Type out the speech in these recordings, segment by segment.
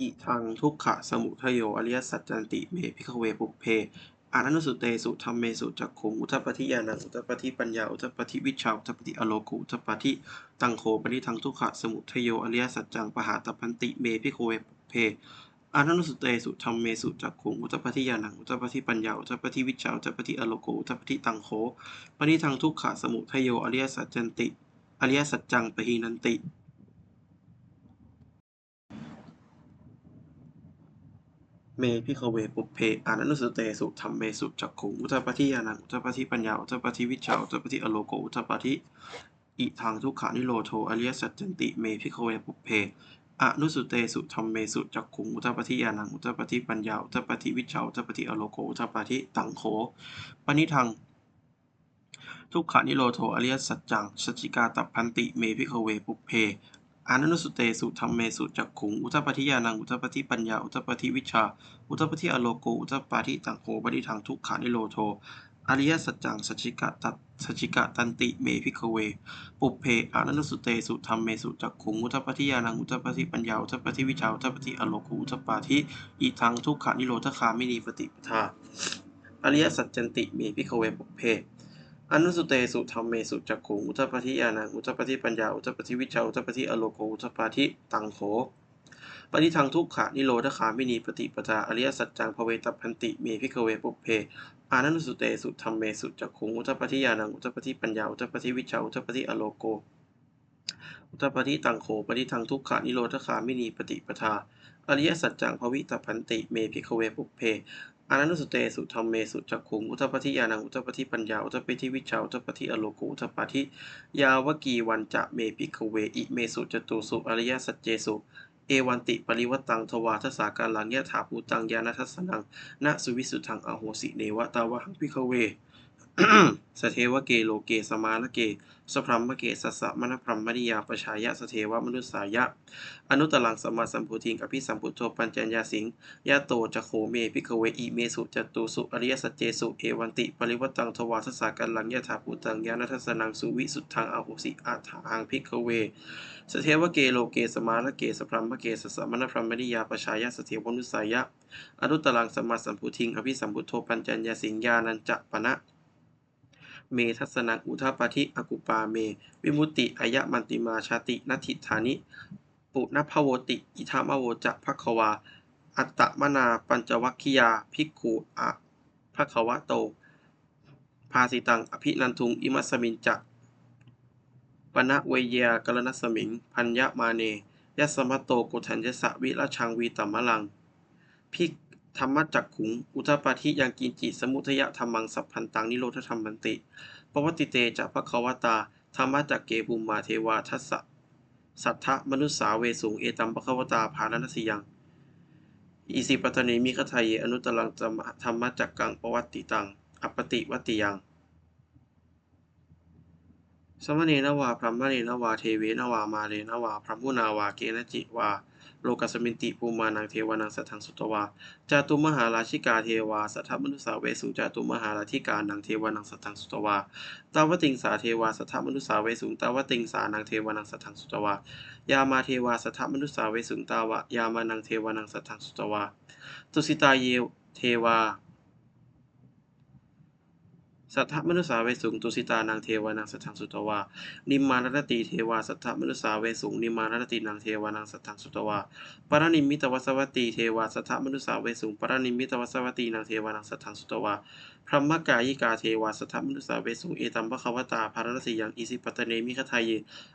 อิทังทุกขะสมุทโยอริยสัจจันติเมพิกเวปุเพอานันสุเตสุธรรมเมสุจักขุงอุทปปฏิญาณังอุทปฏิปัญญาอุทปฏิวิชาอุทปฏิอโลกุอุทปฏิตังโคปฏิทังทุกขะสมุทโยอริยสัจจังปหาตพันติเมพิกเวปุเพอานันสุเตสุธรรมเมสุจักขุงอุทปปฏิญาณังอุทปฏิปัญญาอุทปฏิวิชาอุทปฏิอโลกุอุทปฏิตังโคปฏิทังทุกขะสมุทโยอริยสัจจันติอริยสัจจังปหีนันติ เมพิขเวปุเพอานันตุสเตสุธรรมเมสุจักขุงอุทปปฏิญาณังอุทปปฏิปัญญาอุทปปฏิวิชาอุทปปฏิอโลโกอุทปปฏิอิทางทุกขานิโรโทอริยสัจจันติเมพิขเวปุเพอนุสุเตสุธรรมเมสุจักขุงอุทปปฏิญาณังอุทปปฏิปัญญาอุทปปฏิวิชาอุทปปฏิอโลโกอุทปปฏิตังโขปณิทังทุกขานิโรโทอริยสัจจังสัจจิกาตัพพันติเมพิขเวปุเพ อานันตุสุเตสุธรรมเมสุจักขุง อุทปฏิญาณัง อุทปฏิปัญญา อุทปฏิวิชา อุทปฏิอโลโก อุทปฏิตังโหปฏิทางทุกขานิโรโท อริยสัจจังสัจจิกะตัสัจจิกะตันติเมพิกเว ปุเพอานุสุเตสุธรรมเมสุจักขุง อุทปฏิญาณัง อุทปฏิปัญญา อุทปฏิวิชา อุทปฏิอโลโก อุทปปฏิอีทางทุกขานิโรธคามินีปฏิปทา อริยสัจจันติเมพิกเวปุเพ อนุสุเตสุธรรมเมสุจักขุงอุทปปฏิญาณังอุทปปฏิปัญญาอุทปปฏิวิชาอุทปปฏิอโลโกอุทปปฏิตังโขปฏิทังทุกขะนิโรธคามินีปฏิปทาอริยสัจจังภเวตพันติเมพิกเวปุเพอานันตุสุเตสุธรรมเมสุจักขุงอุทปปฏิญาณังอุทปปฏิปัญญาอุทปปฏิวิชาอุทปปฏิอโลโกอุทปปฏิตังโขปฏิทังทุกขะนิโรธคามินีปฏิปทาอริยสัจจังภวิตพันติเมพิกเวปุเพ อานันตุสเตสุธรรมเมสุจักขุงอุทปปฏิญาณังอุทปปฏิปัญญาอุทปปฏิวิชาอุทปปฏิอโลกุอุทปปฏิยาวกีวันจะเมพิกเวอิเมสุจตุสุอริยสัจเจสุเอวันติปริวัตังทวาทศาการลังยะถาภูตังยานัทสนังณสุวิสุทังอโหสิเนวตาวะหังพิกเว สเทวเกโลเกสมาลเก สพรัมมเกสัสะมณพรัมมณิยาปชายะสเทวมนุสสายะ อนุตตรังสมาสัมพุทิงอภิสัมพุทโธปัญจญญาสิงยะโตจะโคเมพิกเวอิเมสุจตุสุอริยสัจเจสุเอวันติ ปริวัตังทวาทสาการลังยะถาภูตังยานัทสนังสุวิสุทธังอโหสิอาถาหังพิกเว สเทวเกโลเกสมาลเก สพรัมมเกสัสะมณพรัมมณิยาปชายะสเทวมนุสสายะ อนุตตรังสมาสัมพุทิงอภิสัมพุทโธปัญจญญาสิงญานันจะปณะ เมทัสนังอุทปาธิอกุปาเม วิมุติอายะมันติมาชาตินัตถิธานิ ปุณพโวติ อิทามโวจะภควา อัตตมนาปัญจวัคคิยาภิกขุอะภควะโต ภาสิตังอภินันทุง อิมัสมินจะปณะเวยยากรณสมิง พัญญมาเนยสมะโตโกทัญญสะวิราชังวีตมมะลังภิก ธรรมจักขุง อุทปาทิยังกินจิสมุทยธรรมังสัพพันตังนิโรธธรรมันติปวัติเตจะภควตา ธรรมจักเกปุมมาเทวาทัสสะสัทธะมนุสสาเวสุงเอตัมปะคะวตาภารณสิยัง อิสิปัตตเนมิคทายเยอนุตตรังธรรมจักกังปวัตติตังอปติวัติยัง สมณเณนวาพรหมเณนวาเทเวนวามาเรนวาพรหมุนาวาเกณจิวา โลกัสมินติภูมานังเทวานังสัทธังสุตวาจาตุมหาราชิกาเทวาสัทธมนุสสาเวสุงจาตุมหาราธิกานังเทวานังสัทธังสุตวาตาวติงสาเทวาสัทธมนุสสาเวสุงตาวติงสานังเทวานังสัทธังสุตวายามาเทวาสัทธมนุสสาเวสุงตาวะยามานังเทวานังสัทธังสุตวาตุสิตาเยเทวา สัทธมนุสสาเวสุงตุสิตานังเทวานังสัทธังสุตวา นิมมานรตีเทวาสัทธมนุสสาเวสุงนิมมานรตีนังเทวานังสัทธังสุตวาปรนิมิตวสวัตตีเทวาสัทธมนุสสาเวสุงปรนิมิตวสวัตตีนังเทวานังสัทธังสุตวาพรหมกายิกาเทวาสัทธมนุสสาเวสุงเอตัมปะควตาภารณสิยังอิสิปตเนมิคทายเย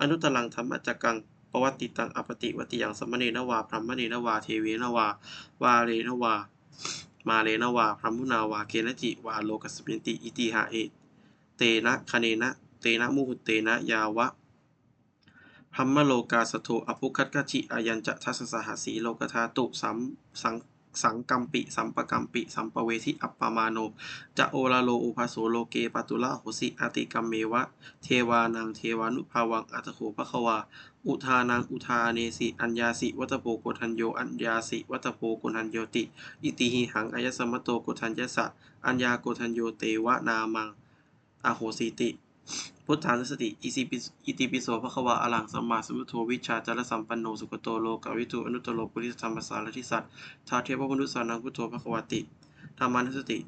อนุตตรังธรรมจักกังปวัตติตังอปติวติยังสมมเนนวาพรหมเนนวาเทเวนวาวาเรนวา มาเรนวาพรหมุนาวาเกณจิวาโลกัสมินติอิติหาเอเตนะคเนนะ เตนะมุหุเตนะยาวะพรหมโลกาสโทอภุคัตกชิอายัญจะทัสสหสีโลกธาตุสัมสังสังกัมปิ สัมปกัมปิ สัมปเวทิอัปปมาโนจะโอลาโลอุภาโสโลเกปตุละโหสิอติกัมเมวะ เทวานังเทวานุภาวังอัตโขภควา อุทานังอุทาเนสิอัญญาสิวัตโปโกทัญโยอัญญาสิวัตโปโกทัญโยติ อิติหิหังอายสมโตโกทัญญสะอัญญาโกทัญโยเตวะนามังอโหสิติ พุทธานุสติอิสิปิอิติปิโสภควาอรังสัมมาสัมพุทโธวิชาจารสัมปันโนสุขโตโลกาวิทูอนุตตโรปุริสธรรมสารทิสัตทาเทพมนุษสานังพุทโธภควติธรรมานุสติ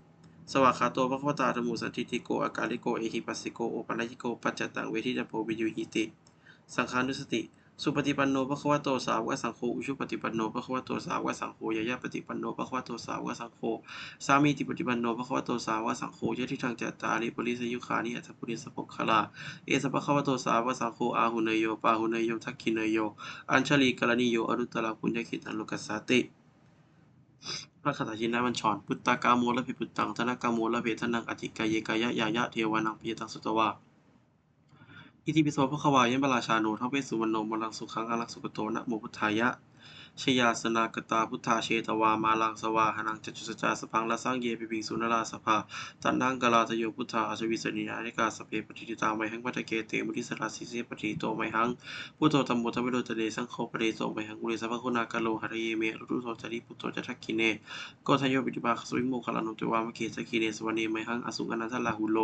สวากขาโตภควตาธรรมุสันติติโกอากาลิโก เอหิปัสสิโก โอปัญญิโก ปัจจตัง เวทิตาโพวิยุหิติ สังฆานุสติ สุปฏิปันโนภควโตสาวกสังโฆอุชุปฏิปันโนภควโตสาวกสังโฆยะยะปฏิปันโนภควโตสาวกสังโฆสามีติปฏิปันโนภควโตสาวกสังโฆยะทิทังจัตตาริปริสยุคานิอัตถปุริสปกขลาเอสภควโตสาวกสังโฆอาหุเนยโยปาหุเนยโยทักขิเนยโย อัญชลีกรณีโยอรุตตระปุญญคิตังโลกัสสาติพระคาถาชินบัญชร พุตตากาโมละภิปุตตังธนกาโมละเพทนังอธิกายเยกายะยายะเทวานังปิยตังสุตวา อิติปิโสภควายัมบราชาโนทัพเวสุวรรณโนมลังสุขังอลักสุกโตนะโมพุทธายะ ชยาสนากตาพุทธาเชตวามาลังสวาหนังจัจจุสจาสพังละสังเยปิปิงสุนราสภาตันนังกลาตโยพุทธาอชวิสนิยานิกาสเพปฏิติตาไมหังปัตเกเตมุทิสราสิเสปฏิโตไมหังพุทโธธรรมโมธรรมโดตเดสังโฆปฏิโตไมหังกุลิสัพพคุณากาโลหะเรเมรุตุโตจาริพุทโธจัทักขิเนโกทโยปิติภาคสวิโมคลานุตวามเกสกิเนสวเนไมหังอสุงอนันทลาหุโล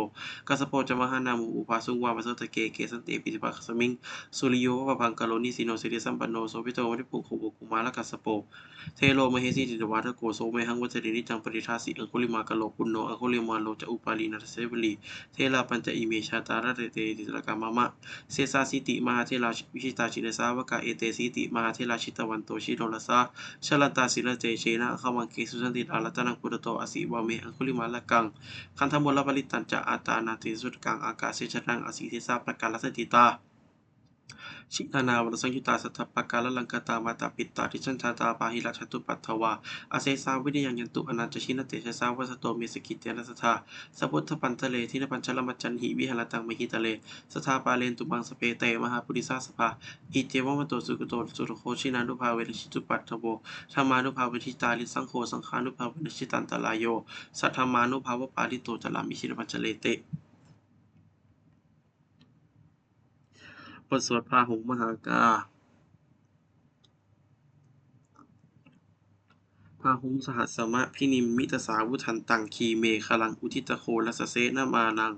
กัสโปจมหานามุอุปาสุงวาปะเสตเกเกสันเตปิติภาคสมิงสุริโยวะพังกะโลนิสิโนสิริสัมปันโนโสภิโตวิปุโขโบกุมาลกัสโป เทโลมเหสีติตวาทโกโสเมหังวัจรินิจังปริทาสิอังคุลิมากะโลปุณโนอังคุลิมาโลจะอุปาลีนัสเสวลีเทลาปัญจอิเมชาตาระเตเตติตระกามะมะเสสาสิติมหาเทลาวิชิตาชินสาวกะเอเตสิติมหาเทลาชิตวันโตชิโนลสาชลันตาศิลเจเชนะขมังเกสุสันติอารัตนังปุตโตอสิวะเมอังคุลิมาละกัง คันธมลปริตันจะอาตานาติสุตกังอากาเสชนังอสิเทสาประกาลสติตา ชินานาวรสังยุตาสัทธปกาลลังกตามาตาปิตาทิชันชาตาปาหิราชตุปัตถวาอาเซสาวิเนยังยันตุอนันจชินเตชะสาวัสโตเมสกิเตนะสทาสัพพุทธปันทะเลทินปัญชลมัจจันหิวิหารตังมหิตะเลสทาปาเลนตุบังสเปเตมหาปุริสาสภาอิเจวมโตสุกโตสุรโคชินานุภาเวรชิตุปัตถโวธรรมานุภาเวทิตาลิสังโฆสังฆานุภาเวรชิตันตลายโยสัทธรรมานุภาวปาลิโตจลามิชิรปัญชเลเต บทสวดพาหุงมหากาพาหุงสหัสสมะพินิมมิตสาวุทันตังคีเมฆลังอุทิตโคลัสเสนมานัง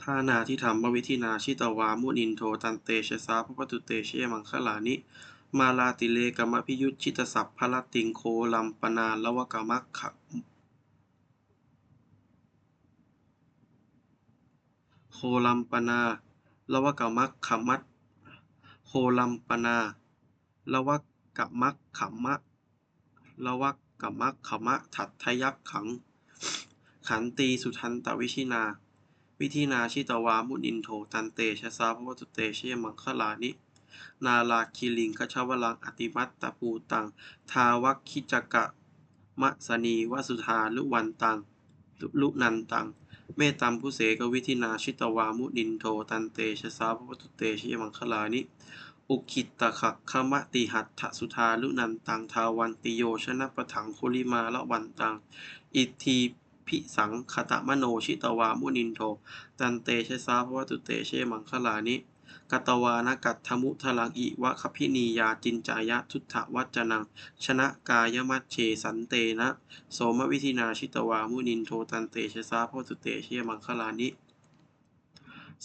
ท่านาที่ธรรมวิธินาชิตวามุนินโทตันเตชะสาพระปตุเตเชมังคลานิ มาลาติเลกมะพิยุตชิตสัพพลติงโคลัมปนาลวกมัคขะโคลัมปนา ลวกมัคขมัตโคลัมปนาลวกมัคขมะลวกมัคขมะทัตทยักขัง ขันตีสุทันตวิชินา วิธีนาชิตวามุนินโทตันเตชะสาพวตุเตเชมังคลานินาลาคิลิงคชวลังอติมัตตปูตัง ทาวัคคิจกะมะสนีวสุธาลุวันตัง ลุนันตัง เมตตัมผู้เสกวิธินาชิตวามุนินโทตันเตชะสาพวตุเตเชมังคลานิ อุคิตตะขักขมะติหัตถสุธาลุนันตังทาวันติโยชนะปะถังคุลิมาละวันตัง อิทีพิสังคตะมโนชิตวามุนินโท ตันเตชะสาพวตุเตเชมังคลานิ กตวานกัตถมุทลังอิวะคพินียาจินจายะทุตถวัจนัง ชนะกายมัชเชสันเตนะ โสมวิธินาชิตวามุนินโทตันเตชะสาพตุเตเชมังคลานิ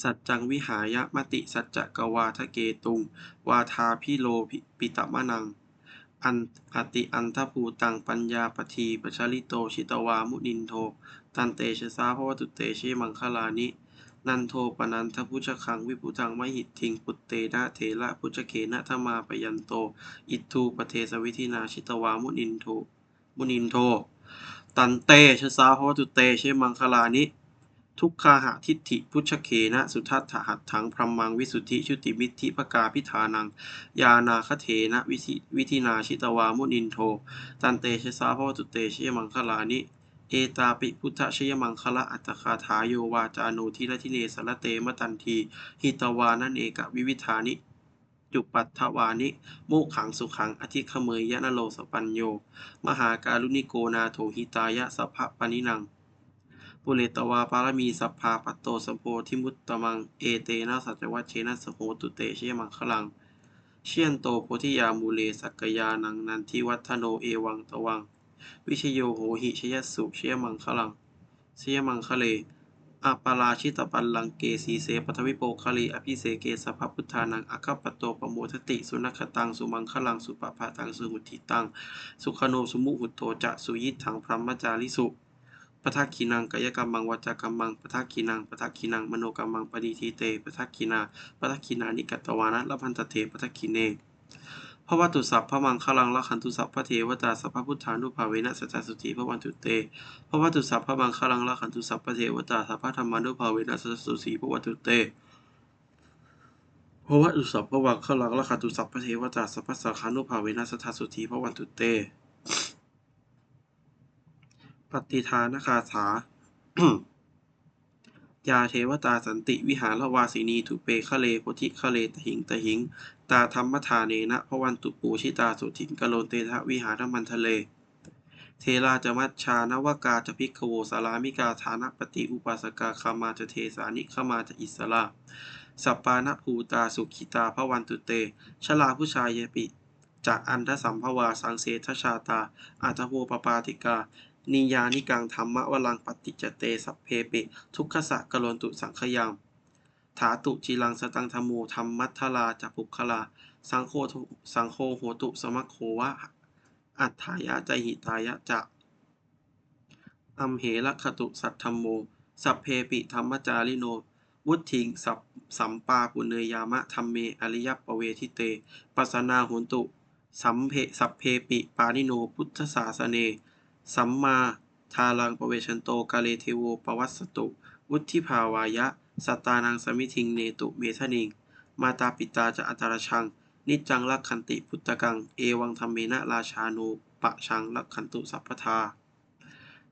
สัจจังวิหายะมติสัจจกวาทะเกตุง วาทาพิโลภิปิตมะนัง อันอติอันทภูตังปัญญาปทีปชลิโตชิตวามุนินโท ตันเตชะสาพวตุเตเชมังคลานิ นันโทปนันทพุชคังวิพุทังมหิตทิง ปุตเตนะเถระพุชเขนะธมาปยันโต อิทูปเทสวิธินาชิตวามุนินโทมุนินโท ตันเตชะสาพวตุเตเชมังคลานิ ทุกขาหะทิฏฐิพุชเขนะสุทัตถหัตถังพรหมังวิสุทธิชุติมิทธิภกาพิธานัง ยานาคเถนะวิธิวิธินาชิตวามุนินโท ตันเตชะสาพวตุเตเชมังคลานิ เอตาปิพุทธชยมังคละอัตคาถาโยวาจาโนทิละทิเนสระเตมตันทีหิตวานันเอกวิวิธานิจุปัตถวานิ โมขังสุขัง อธิขเมยยะนโลสปัญโย มหาการุณิโกนาโถหิตายะสัพพะปนินัง ปุเรตวาปารมีสัพพาปัตโตสัมโพธิมุตตมัง เอเตนะสัจวัชเชนะสโหตุเตเชมังคลัง เชียนโตโพธิยามูเลสักกยานังนันทิวัฒโนเอวังตวัง วิชโยโหหิชยสุเชยมังคลังเชยมังคะเลอาปาราชิตปัลลังเกสีเสปทวิโปคลีอภิเสเกสัพพพุทธานังอัคคปโตปโมทติ สุนัขตัง สุมังคลัง สุปปะตัง สุหุติตัง สุขโนสุมุหุโตจะสุยิทังพรหมจาริสุปทักขินังกายกรรมังวาจากรรมังปทักขินังปทักขินังมโนกรรมังปฏิทีเตปทักขินาปทักขินานิกัตตวานะละพันตเถปทักขิเน พระวัตุสัพพระมังคลังละขันตุสัพพระเทวตาสัพพพุทธานุภาเวนะสัจจสุติพระวันตุเตพระวัตุสัพพระมังคลังละขันตุสัพพะเทวตาสัพพะธรรมานุภาเวนะสัจจสุสีพระวันตุเตพระวัตุสัพพระมังคลังละขันตุสัพพะเทวตาสัพพะสังฆานุภาเวนะสัจจสุทีพระวันตุเต ปฏิทานคาถา ยาเทวตาสันติวิหารวาสินีทุเปคะเลโพธิคะเลตหิงตหิง ตาธรรมทาเนนะพระวันตุปูชิตาสุทิงกะโลนเตทะวิหารมันทะเล เทราจะมัชชานวกาจะพิกโวสารามิกาฐานปฏิอุปาสกาคามาจะเทสานิขมาจะอิสลาสัปปานภูตาสุขิตาพระวันตุเต ชลาผู้ชายเยปิจะอันทสัมภวาสังเสทชาตาอาตโวปปาติกา นิยานิกังธรรมวลังปฏิจเตสัพเพปิทุกขสะกะโลนตุสังขยังถาตุจีรังสตังธรรมูธรรมัทลาจะปุคลา สังโฆทุสังโฆโหตุสมัคโควะ อัฏฐายะใจหิตายะจะอัมเหระคตุสัทธรรมโม สัพเพปิธรรมจาริโน วุฒิงสัพสัมปาปุเนยามะธรรมเมอริยปเวทิเต ปัสสนาหุนตุ สัมเพสัพเพปิปานิโน พุทธศาสเน สัมมาทารังปเวชันโตกาเลเทโวปวัสสตุ วุฒิภาวายะ สัตตานังสมิทิงเนตุเมทนิง มาตาปิตาจะอัตรชัง นิจังลักขันติพุตตกัง เอวังธรรมเมนะราชาโนปะชังลักขันตุสัพพทา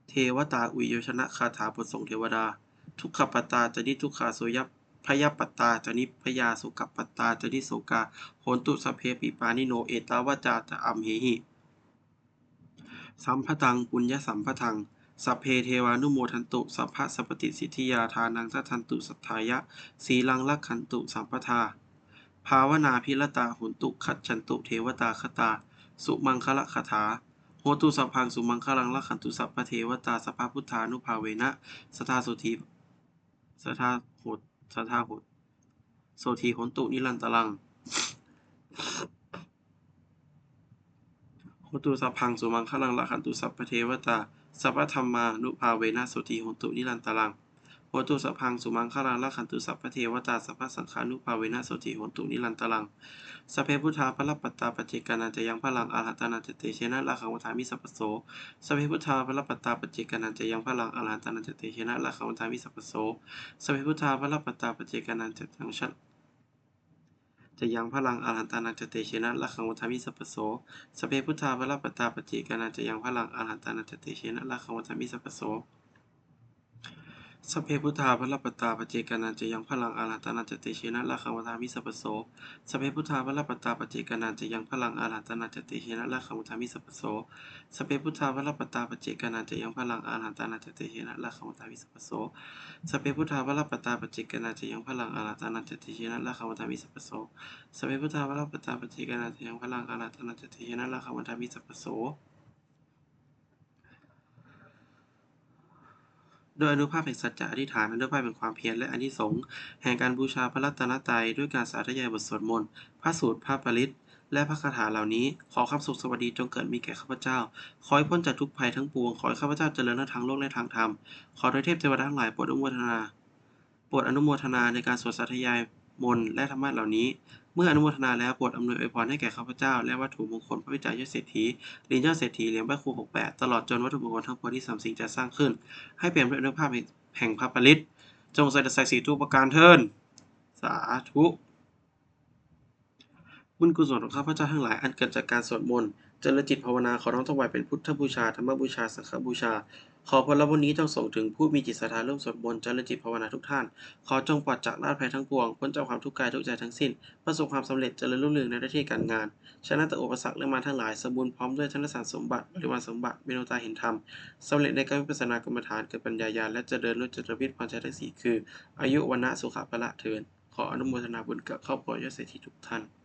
เทวตาอุยโยชนะคาถาบทส่งเทวดา ทุกขปตตาจะนิทุกขาโสยพยปตาจะนิพยาสุกปตาจะนิโสกาโหนตุสเพปิปานิโนเอตาวจาจะอัมเหหิ สัมพตังปุญญสัมพทังสัพเพเทวานุโมทันตุ สัพพะสัพติสิทธิยาทานังสัทันตุสัทธายะ สีลังลักขันตุสัมปทา ภาวนาพิรตาหุนตุขัดฉันตุเทวตาคตา สุมังคละคาถาโหตุสัพพังสุมังคลังลักขันตุสัพพะเทวตาสัพพพุทธานุภาเวนะสทาสุทีสทาโหดสทาโหดโสทีโหนตุนิรันตรัง หตุสัพพังสุมังคลังละขันตุสัพพเทวตาสัพพธรรมานุภาเวนะสทีโหนตุนิรันตรังโหตุสัพพังสุมังคลังละขันตุสัพพเทวตาสัพพสังฆานุภาเวนะสทีโหตุนิรันตรังสพเพพุทธาพระปัตตาปจเจกานันจะยังพลังอาหัตานันจะเตเชนะละขังวัฏามิสัพโสสพเพพุทธาพระปัตตาปจเจกานันจะยังพลังอาหัตานันจะเตเชนะละขังวัฏามิสัพโสสพเพพุทธาพระปัตตาปจเจกานันจะยังชัด จะยังพลังอาหันตานันจเตเชนะละขังวัฏมิสัพโสสเพพุทธาพระปตาปจิกานันจะยังพลังอาหันตานันจเตเชนะละขังวัฏมิสัพโส สัพเพพุทธาพระปตาปเจกานันจะยังพลังอารัตนันจเตเชนะละคังวทามิสัพโสสัพเพพุทธาพระปตาปเจกานันจะยังพลังอารัตนันจเตเชนะละคังวทามิสัพโสสัพเพพุทธาพระปตาปเจกานันจะยังพลังอารัตนันจเตเชนะละคังวทามิสัพโสสัพเพพุทธาพระปตาปเจกานันจะยังพลังอารัตนันจเตเชนะละคังวทามิสัพโสสัพเพพุทธาพระปตาปเจกานันจะยังพลังอารัตนันจเตเชนะละคังวทามิสัพพโส โดยอนุภาพแห่งสัจจะอธิษฐานอนุภาพแห่งความเพียรและอานิสงส์แห่งการบูชาพระรัตนตรัยด้วยการสาธยายบทสวดมนต์พระสูตรพระปริตและพระคาถาเหล่านี้ ขอความสุขสวัสดีจงเกิดมีแก่ข้าพเจ้า ขอให้พ้นจากทุกภัยทั้งปวง ขอให้ข้าพเจ้าเจริญในทางโลกและทางธรรม ขอโดยเทพเทวดาทั้งหลายโปรดอนุโมทนา โปรดอนุโมทนาในการสวดสาธยาย มนต์และธรรมะเหล่านี้ เมื่ออนุโมทนาแล้วโปรดอำนวยอวยพรให้แก่ข้าพเจ้า และวัตถุมงคลพระวิจารยเศรษฐีเหรียญยอดเศรษฐีเหรียญพระครูหกแปดตลอดจนวัตถุมงคลทั้งปวงที่สามสิ่งจะสร้างขึ้น ให้เปลี่ยนด้วยอนุภาพแห่งพระปริตจงใส่ใส่สีทุกประการเทินสาธุบุญกุศลของข้าพเจ้าทั้งหลายอันเกิดจากการสวดมนต์ เจริญจิตภาวนาขอน้อมถวายเป็นพุทธบูชาธรรมบูชาสังฆบูชา ขอผลบุญนี้จงส่งถึงผู้มีจิตศรัทธาร่วมสวดมนต์เจริญจิตภาวนาทุกท่าน ขอจงปลอดจากราภัยทั้งปวงพ้นจากความทุกข์กายทุกใจทั้งสิ้น ประสบความสำเร็จเจริญรุ่งเรืองในหน้าที่การงาน ชนะแต่อุปสรรคและมาทั้งหลายสมบูรณ์พร้อมด้วยธนสารสมบัติบริวารสมบัติเมตตาเห็นธรรมสำเร็จในการวิปัสสนากรรมฐานเกิดปัญญาญาณและเจริญรุ่จริตพรชัยทั้งสี่คือ อายุวันะสุขะพละเทินขออนุโมทนาบุญกับครอบครัวยอดเศรษฐีทุกท่าน